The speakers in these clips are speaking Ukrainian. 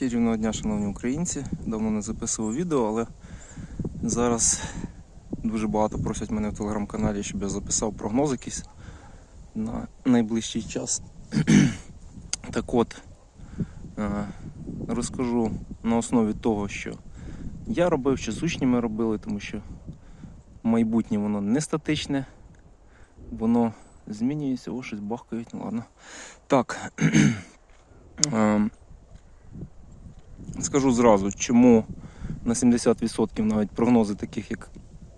Чарівного дня, шановні українці. Давно не записував відео, але зараз дуже багато просять мене в телеграм-каналі, щоб я записав прогноз якийсь на найближчий час. так от, е, розкажу на основі того, що я робив, що з учнями робили, тому що майбутнє воно не статичне, воно змінюється, о, щось бахкають, ну ладно. Так. Скажу зразу, чому на 70% навіть прогнози таких, як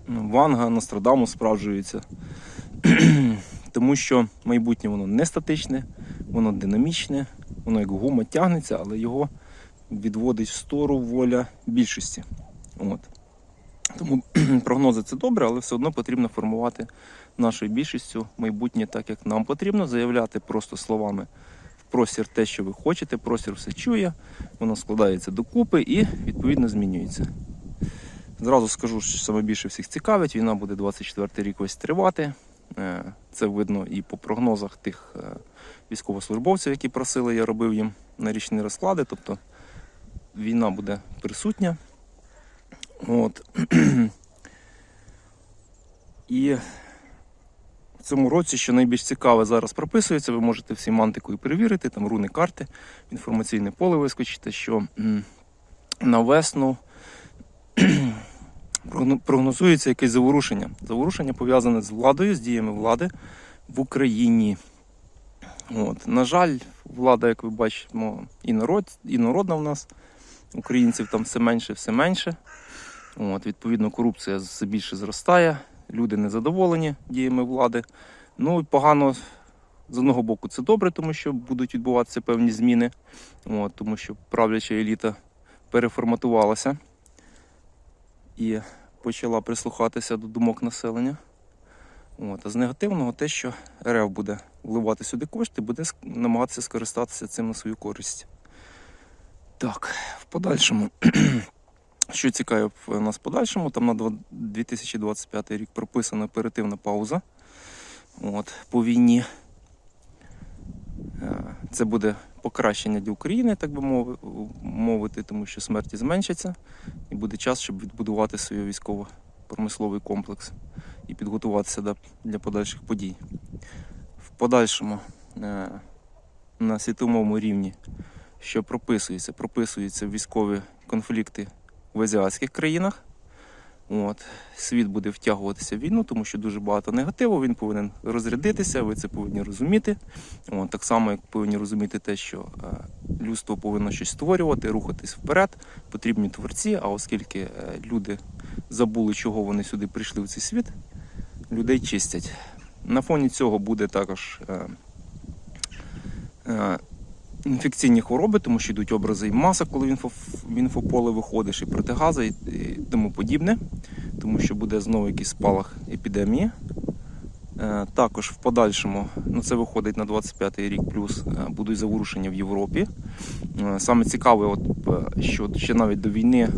ну, Ванга, Нострадамус справджуються. Тому що майбутнє воно не статичне, воно динамічне, воно як гума тягнеться, але його відводить в сторону воля більшості. От. Тому прогнози це добре, але все одно потрібно формувати нашою більшістю майбутнє так, як нам потрібно, заявляти просто словами простір те, що ви хочете, простір все чує, воно складається докупи і відповідно змінюється. Зразу скажу, що саме більше всіх цікавить. Війна буде 24 рік ось тривати. Е, Це видно і по прогнозах тих е, військовослужбовців, які просили, я робив їм на річні розклади. Тобто війна буде присутня. От. І в цьому році, що найбільш цікаве зараз прописується, ви можете всі мантикою перевірити, там руни карти, інформаційне поле вискочите, що на весну прогнозується якесь заворушення. Заворушення пов'язане з владою, з діями влади в Україні. От. На жаль, влада, як ви бачимо, і, народ, і народна в нас, українців там все менше, все менше. От, відповідно, корупція все більше зростає, люди незадоволені діями влади. Ну погано з одного боку це добре, тому що будуть відбуватися певні зміни, от, тому що правляча еліта переформатувалася і почала прислухатися до думок населення. От, а з негативного те, що РФ буде вливати сюди кошти, буде намагатися скористатися цим на свою користь. Так, в подальшому. Що цікаве в нас в подальшому, там на 2025 рік прописана оперативна пауза от, по війні. Е, Це буде покращення для України, так би мови- мовити, тому що смерті зменшаться, і буде час, щоб відбудувати свій військово-промисловий комплекс і підготуватися для подальших подій. В подальшому е, на світовому рівні, що прописується, прописуються військові конфлікти в азіатських країнах. От. Світ буде втягуватися в війну, тому що дуже багато негативу, він повинен розрядитися, ви це повинні розуміти. От. Так само, як повинні розуміти те, що е, людство повинно щось створювати, рухатись вперед, потрібні творці, а оскільки е, люди забули, чого вони сюди прийшли в цей світ, людей чистять. На фоні цього буде також е, інфекційні хвороби, тому що йдуть образи і маса, коли в, інфополе виходиш, і протигази, і, тому подібне, тому що буде знову якийсь спалах епідемії. Е, також в подальшому, ну це виходить на 25-й рік плюс, е, будуть заворушення в Європі. Е, саме цікаве, от, що ще навіть до війни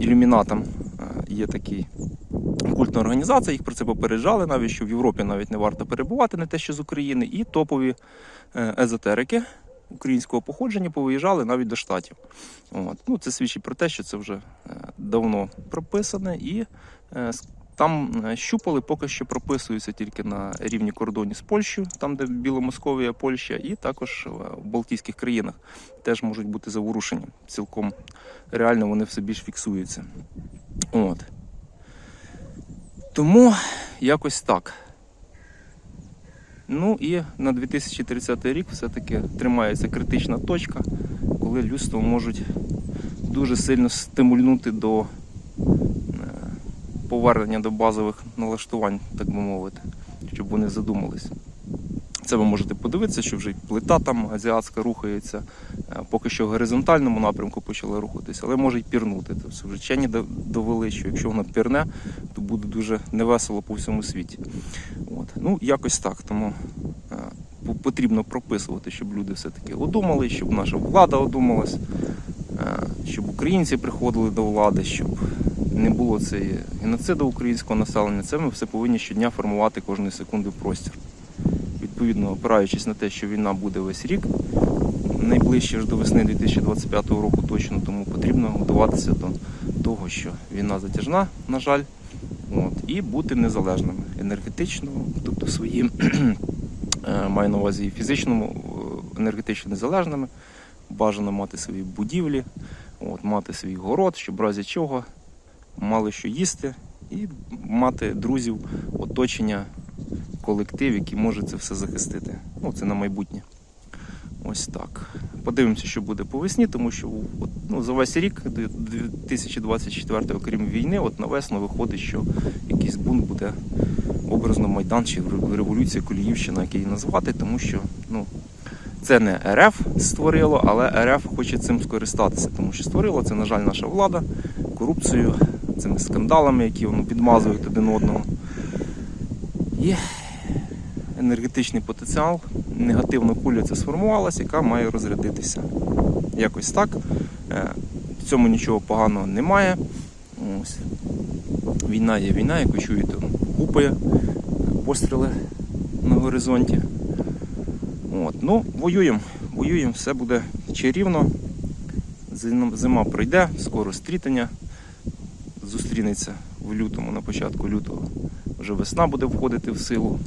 ілюмінатам є такий культна організація, їх про це попереджали, навіть що в Європі навіть не варто перебувати, не те, що з України, і топові е, езотерики українського походження повиїжджали навіть до штатів. От. Ну, це свідчить про те, що це вже е, давно прописане, і е, там щупали поки що прописуються тільки на рівні кордоні з Польщею, там де Біломосковія, Польща, і також в Балтійських країнах теж можуть бути заворушення. Цілком реально вони все більш фіксуються. От. Тому якось так. Ну і на 2030 рік все-таки тримається критична точка, коли людство можуть дуже сильно стимульнути до е, повернення до базових налаштувань, так би мовити, щоб вони задумались. Це ви можете подивитися, що вже плита там азіатська рухається, е, поки що в горизонтальному напрямку почала рухатися, але може й пірнути. Тобто вже вчені довели, що якщо вона пірне, то буде дуже невесело по всьому світі. От. Ну, якось так. Тому е, потрібно прописувати, щоб люди все-таки одумали, щоб наша влада одумалась, е, щоб українці приходили до влади, щоб не було цієї геноциду українського населення. Це ми все повинні щодня формувати кожної секунди в простір. Відповідно, опираючись на те, що війна буде весь рік, найближче аж до весни 2025 року точно, тому потрібно готуватися до того, що війна затяжна, на жаль, от, і бути незалежними енергетично, тобто своїм е, маю на увазі фізичному, е, енергетично незалежними. Бажано мати свої будівлі, от, мати свій город, щоб в разі чого мали що їсти, і мати друзів, оточення, колектив, який може це все захистити. Ну, це на майбутнє. Ось так. Подивимося, що буде по весні, тому що от, ну, за весь рік, 2024, окрім війни, от на весну виходить, що якийсь бунт буде образно Майдан чи революція Коліївщина, як її назвати, тому що ну, це не РФ створило, але РФ хоче цим скористатися, тому що створила це, на жаль, наша влада корупцією, цими скандалами, які воно підмазують один одного. Є енергетичний потенціал, негативна куля це сформувалася, яка має розрядитися. Якось так. Е, В цьому нічого поганого немає. Ось. Війна є війна, як ви чуєте, гупає, постріли на горизонті. От. Ну, воюємо, воюємо, все буде чарівно. Зима пройде, скоро стрітання. Зустрінеться в лютому, на початку лютого. Вже весна буде входити в силу.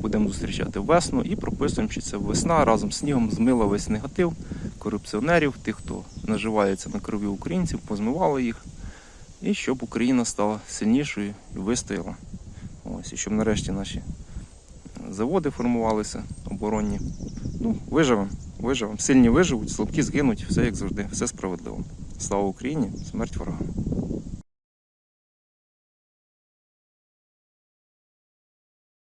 Будемо зустрічати весну і прописуємо, що це весна разом з снігом змила весь негатив корупціонерів, тих, хто наживається на крові українців, позмивала їх. І щоб Україна стала сильнішою і вистояла. Ось, і щоб нарешті наші заводи формувалися оборонні. Ну, виживемо, виживемо. Сильні виживуть, слабкі згинуть, все як завжди, все справедливо. Слава Україні, смерть ворогам.